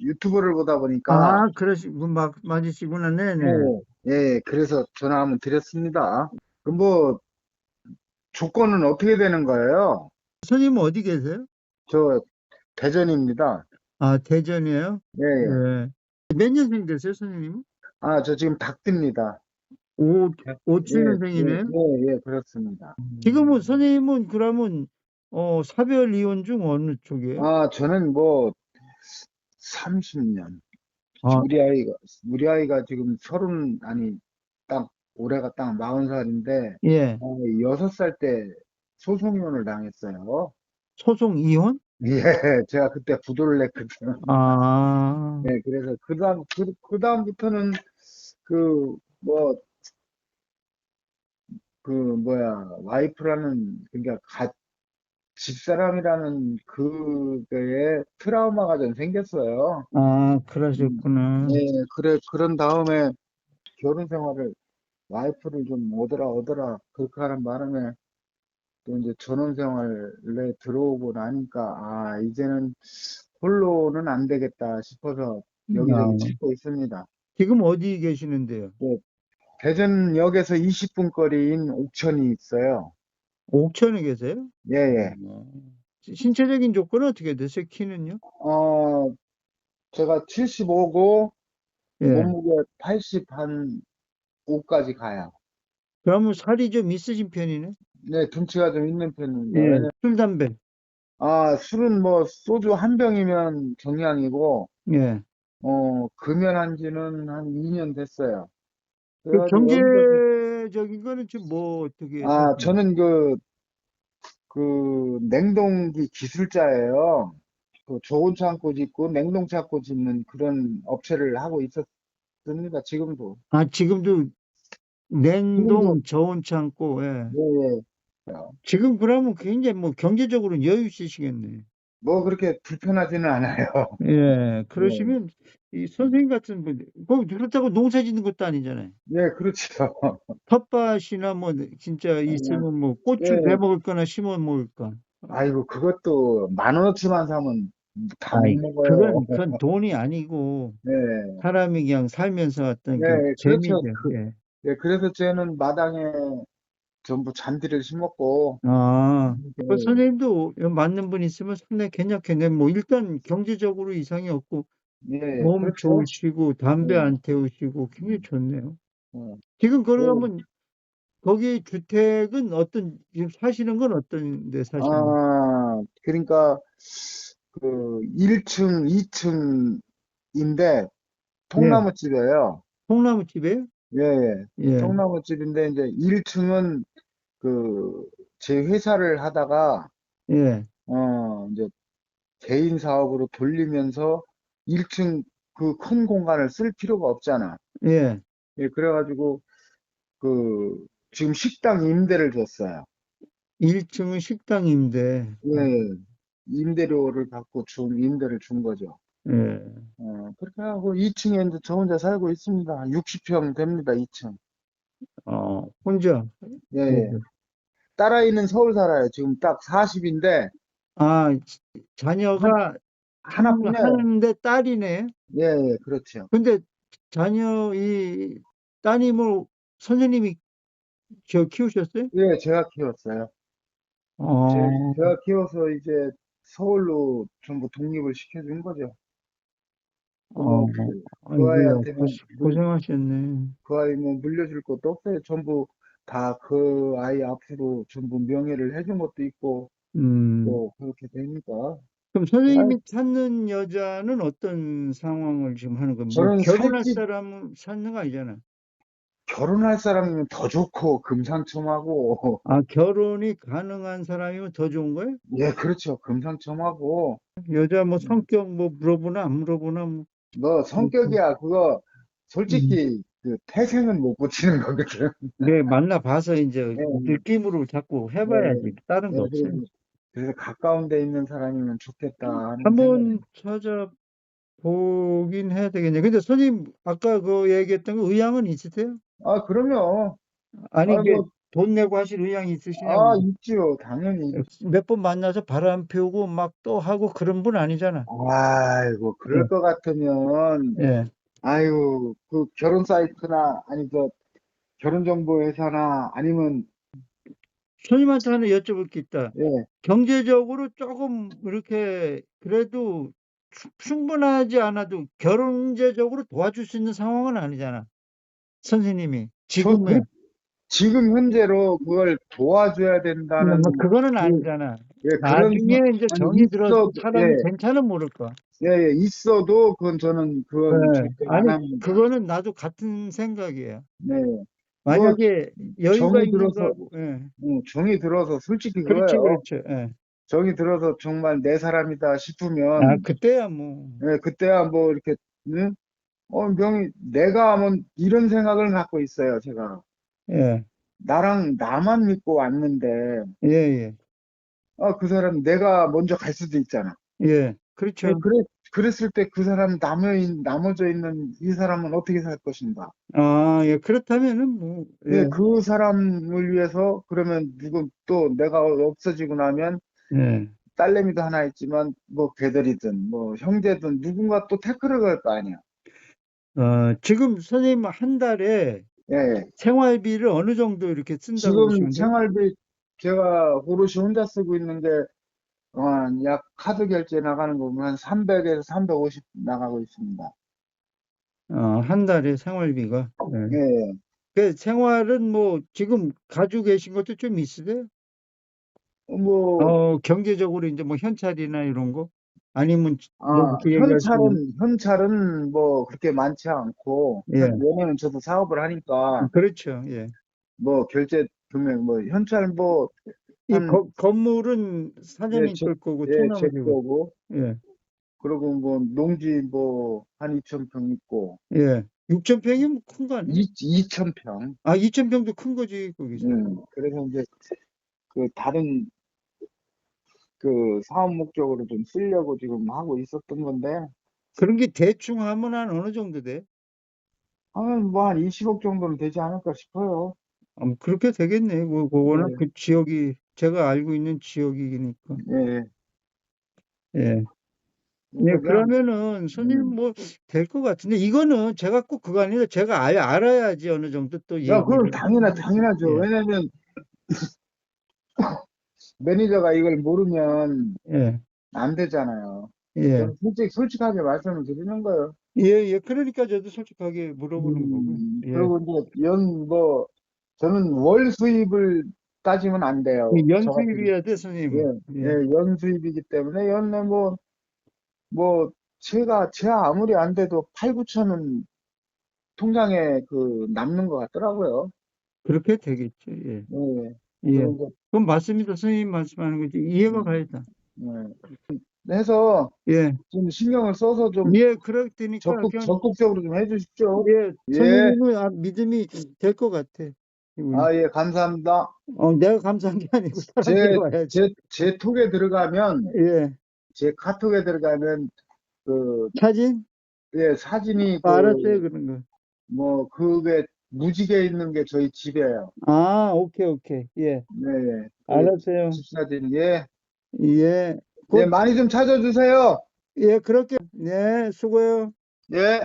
유튜브를 보다 보니까 아, 그러시고, 막, 맞으시구나. 네네. 네, 예, 그래서 전화 한번 드렸습니다. 그럼 뭐 조건은 어떻게 되는 거예요? 선생님 어디 계세요? 저 대전입니다. 아, 대전이에요? 예, 예. 네. 몇 년생 되세요, 선생님은? 아, 저 지금 닭띠입니다. 오, 예, 57년생이네요? 예, 예, 그렇습니다. 지금은 선생님은 그러면, 어, 사별 이혼 중 어느 쪽이에요? 아, 저는 뭐 30년. 아, 우리 아이가 우리 아이가 지금 서른 아니 딱 올해가 딱 마흔 살인데 예. 어, 여섯 살 때 소송 이혼을 당했어요. 소송 이혼? 예, 제가 그때 부도를 냈거든요. 아, 네, 그래서 그다음 그, 그다음부터는 그 뭐 그 뭐야 와이프라는 그러니까 가, 집사람이라는 그거에 트라우마가 좀 생겼어요. 아, 그러셨구나. 네, 그래 그런 다음에 결혼 생활을 와이프를 좀 오더라 오더라 그렇게 하는 바람에 또 이제 전원 생활에 들어오고 나니까 아 이제는 홀로는 안 되겠다 싶어서 아, 여기저기 찾고 있습니다. 지금 어디 계시는데요? 대전역에서 20분 거리인 옥천이 있어요. 옥천에 계세요? 예, 예. 어. 신체적인 조건은 어떻게 되세요? 키는요? 어, 제가 75고 예. 몸무게 80한 5까지 가요. 그러면 살이 좀 있으신 편이네? 네, 둔치가 좀 있는 편입니다. 예. 왜냐- 술, 담배. 아, 술은 뭐 소주 한 병이면 정량이고 예. 어, 금연한 지는 한 2년 됐어요. 그 그래가지고 엄청- 경제적인 거는 지금 뭐 어떻게 아? 저는 그, 그, 냉동기 기술자예요. 그 좋은 창고 짓고 냉동 창고 짓는 그런 업체를 하고 있었습니다. 지금도. 아, 지금도 냉동. 저온 창고, 예. 예, 예. 지금 그러면 굉장히 뭐 경제적으로 여유 있으시겠네. 뭐 그렇게 불편하지는 않아요. 예. 그러시면 이 선생님 같은 분, 뭐 그렇다고 농사 짓는 것도 아니잖아요. 예, 그렇죠. 텃밭이나 뭐 진짜 있으면 뭐 고추 예. 배 먹을 거나 심어 먹을 거. 아이고, 그것도 만 원어치만 사면 다 아이, 못 먹어요. 그건, 그건 돈이 아니고 네. 사람이 그냥 살면서 어떤 그 네, 그렇죠. 재미죠. 그- 예. 예, 그래서 저는 마당에 전부 잔디를 심었고, 아, 그 네. 선생님도 맞는 분 있으면 상당히 괜찮겠네. 뭐 일단 경제적으로 이상이 없고 예, 몸 그렇죠. 좋으시고 담배 네. 안 태우시고 굉장히 좋네요. 어. 지금 그러면 거기 주택은 어떤 지금 사시는 건 어떤 데 사시는 거예요? 아, 그러니까 그 1층, 2층인데 통나무 집이에요. 통나무 집이에요? 예, 예. 예. 통나무 집인데 이제 1층은 그 제 회사를 하다가 예. 어, 이제 개인 사업으로 돌리면서 1층 그 큰 공간을 쓸 필요가 없잖아. 예. 예, 그래가지고 그 지금 식당 임대를 줬어요. 1층은 식당인데. 예, 임대료를 받고 준 임대를 준 거죠. 예. 어, 그렇게 하고 2층에 이제 저 혼자 살고 있습니다. 60평 됩니다, 2층. 어, 혼자. 예, 예. 딸아이는 서울 살아요. 지금 딱 40인데 아, 자녀가 하나뿐이에요. 하는데 딸이네. 예, 예, 그렇죠. 근데 자녀 이 따님을 선생님이 저 키우셨어요? 예, 제가 키웠어요. 어, 제, 제가 키워서 이제 서울로 전부 독립을 시켜준 거죠. 어, 그, 그 아이고야, 아이한테는 고생- 고생하셨네. 그 아이 뭐 물려줄 것도 없어요. 전부 다 그 아이 앞으로 전부 명예를 해준 것도 있고 음, 또 그렇게 되니까 그럼 선생님이 찾는 여자는 어떤 상황을 지금 하는? 뭐 저는 결혼할 살집- 사람을 찾는 거 아니잖아. 결혼할 사람이면 더 좋고 금상첨화고 아, 결혼이 가능한 사람이면 더 좋은 거예요? 예, 그렇죠. 금상첨화고 여자 뭐 성격 뭐 물어보나 안 물어보나 뭐. 너 성격이야 그거 솔직히 그 태생은 못 고치는 거거든. 네, 만나봐서 이제 네. 느낌으로 자꾸 해봐야지. 다른 거 네, 없어요. 그래서, 그래서 가까운 데 있는 사람이면 좋겠다 하는 한번 찾아보긴 해야 되겠네. 근데 선생님, 아까 그 얘기했던 거 의향은 있으세요? 아, 그럼요. 아니, 아, 이게 뭐, 돈 내고 하실 의향이 아, 있으시냐고. 있지요. 당연히. 몇 번 만나서 바람 피우고 막 또 하고 그런 분 아니잖아. 아이고, 그럴 예. 것 같으면, 예. 아유, 그 결혼 사이트나, 아니, 저, 결혼정보회사나, 아니면, 손님한테 하나 여쭤볼 게 있다. 예, 경제적으로 조금 이렇게 그래도 충- 충분하지 않아도 경제적으로 도와줄 수 있는 상황은 아니잖아. 선생님이 저, 지금은 그, 지금 현재로 그걸 도와줘야 된다는, 뭐 그거는 그, 아니잖아. 예, 그런, 나중에 이제 아니, 정이 들어서 사람이 예, 괜찮으면 모를 거야. 예, 예, 있어도, 그건 저는, 그건 네. 아니 합니다. 그거는 나도 같은 생각이에요. 네. 뭐, 만약에 여유가 정이 들어서, 예. 음, 정이 들어서, 솔직히 그거예요. 그렇죠. 예. 정이 들어서 정말 내 사람이다 아 싶으면, 그때야 뭐 예, 그때야 뭐 이렇게, 응? 어, 명이, 내가 뭐 이런 생각을 갖고 있어요, 제가. 예. 나랑 나만 믿고 왔는데, 예, 예. 어, 그 사람 내가 먼저 갈 수도 있잖아. 예. 예, 그렇죠. 그래, 그랬을 때 그 사람 남여, 나머져 있는 이 사람은 어떻게 살 것인가? 아, 예. 그렇다면은 뭐 예, 예. 그 사람을 위해서, 그러면 누구, 또 내가 없어지고 나면, 예. 딸내미도 하나 있지만, 뭐, 걔들이든, 뭐, 형제든, 누군가 또 태클을 걸 거 아니야. 어, 지금 선생님 한 달에 예, 예. 생활비를 어느 정도 이렇게 쓴다고 지금? 생활비 제가 오롯이 혼자 쓰고 있는 게, 어, 약 카드 결제 나가는 거 보면 한 300에서 350 나가고 있습니다. 어, 한 달에 생활비가. 예. 예, 그 생활은 뭐 지금 가지고 계신 것도 좀 있으세요? 뭐, 어, 경제적으로 이제 뭐 현찰이나 이런 거? 아니면 뭐 아? 현찰은, 현찰은 뭐 그렇게 많지 않고, 예. 왜냐면 저도 사업을 하니까, 그렇죠. 예. 뭐 결제 금액, 뭐 현찰 뭐, 이 한, 거- 건물은 사장님 예, 제, 걸 거고 예, 제 통나무지고. 거고, 예. 그리고 뭐 농지 뭐 한 2,000평 있고, 예. 6천 평이면 큰 거 아니에요? 2,000평. 아, 2천 평도 큰 거지, 거기서. 음, 그래서 이제 그 다른 그 사업 목적으로 좀 쓰려고 지금 하고 있었던 건데, 그런 게 대충 하면 한 어느 정도 돼? 하면 뭐한 20억 정도는 되지 않을까 싶어요. 아, 뭐 그렇게 되겠네. 그, 그거는 네. 그 지역이, 제가 알고 있는 지역이니까. 예. 예. 예, 그러니까 그러면은 손님 음. 뭐될 것 같은데 이거는 제가 꼭 그거 아니라 제가 알, 알아야지 어느 정도 또 야, 그럼 얘기를 당연하. 당연하죠. 예. 왜냐면 매니저가 이걸 모르면 예. 안 되잖아요. 예. 솔직, 솔직하게 말씀을 드리는 거예요. 예, 예. 그러니까 저도 솔직하게 물어보는 거고. 음, 예. 그리고 이제 연, 뭐, 저는 월 수입을 따지면 안 돼요. 그연 수입이어야 돼, 예, 선생님은. 예, 예. 연 수입이기 때문에 연내 뭐, 뭐, 제가, 제가 아무리 안 돼도 8, 9천은 통장에 그 남는 것 같더라고요. 그렇게 되겠죠. 예. 예, 예. 그럼 맞습니다. 선생님 말씀하는 거지. 이해가 음, 가야다. 예. 해서 예. 좀 신경을 써서 좀 예, 그럴 테니까 적극, 그냥 적극적으로 좀 해주십시오. 예, 예. 선생님은 아, 믿음이 될 것 같아. 아, 예, 감사합니다. 어, 내가 감사한 게 아니고 제, 사람들이 와야지. 제, 제 톡에 들어가면, 예. 제 카톡에 들어가면, 그, 사진? 예, 사진이 아, 알았어요, 그, 그런 거. 뭐, 그게 무지개 있는 게 저희 집이에요. 아, 오케이, 오케이. 예. 네, 예. 그 알았어요. 집 사진, 예. 예. 예, 곧, 많이 좀 찾아주세요. 예, 그렇게, 네, 수고해요. 예.